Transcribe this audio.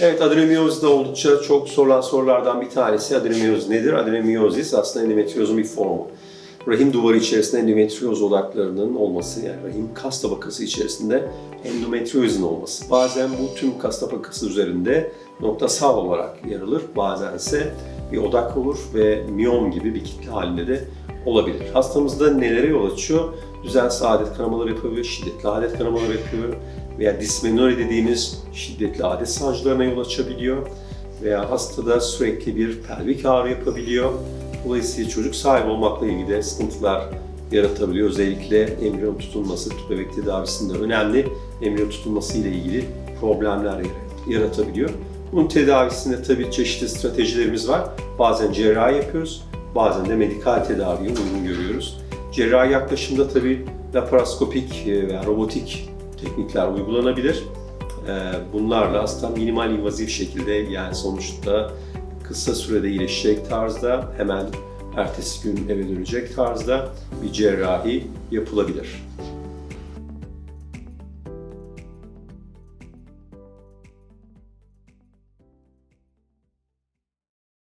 Evet, adenomiyozis de oldukça çok sorulan sorulardan bir tanesi. Adenomiyozis nedir? Adenomiyozis aslında endometriozun bir formu. Rahim duvarı içerisinde endometrioz odaklarının olması, yani rahim kas tabakası içerisinde endometriozin olması. Bazen bu tüm kas tabakası üzerinde noktasal olarak yer alır, bazense bir odak olur ve miyom gibi bir kitle halinde de olabilir. Hastamızda nelere yol açıyor? Düzensiz adet kanamaları yapabiliyor, şiddetli adet kanamaları yapıyor veya dismenori dediğimiz şiddetli adet sancılarına yol açabiliyor veya hastada sürekli bir pelvik ağrı yapabiliyor. Dolayısıyla çocuk sahibi olmakla ilgili de sıkıntılar yaratabiliyor. Özellikle embriyon tutulması, tüp bebek tedavisinde önemli embriyon tutulması ile ilgili problemler yaratabiliyor. Bunun tedavisinde tabii çeşitli stratejilerimiz var. Bazen cerrahi yapıyoruz, bazen de medikal tedaviye uygun görüyoruz. Cerrahi yaklaşımda tabii laparoskopik e, veya robotik teknikler uygulanabilir. E, Bunlarla hasta minimal invazif şekilde yani sonuçta kısa sürede iyileşecek tarzda hemen ertesi gün eve dönecek tarzda bir cerrahi yapılabilir.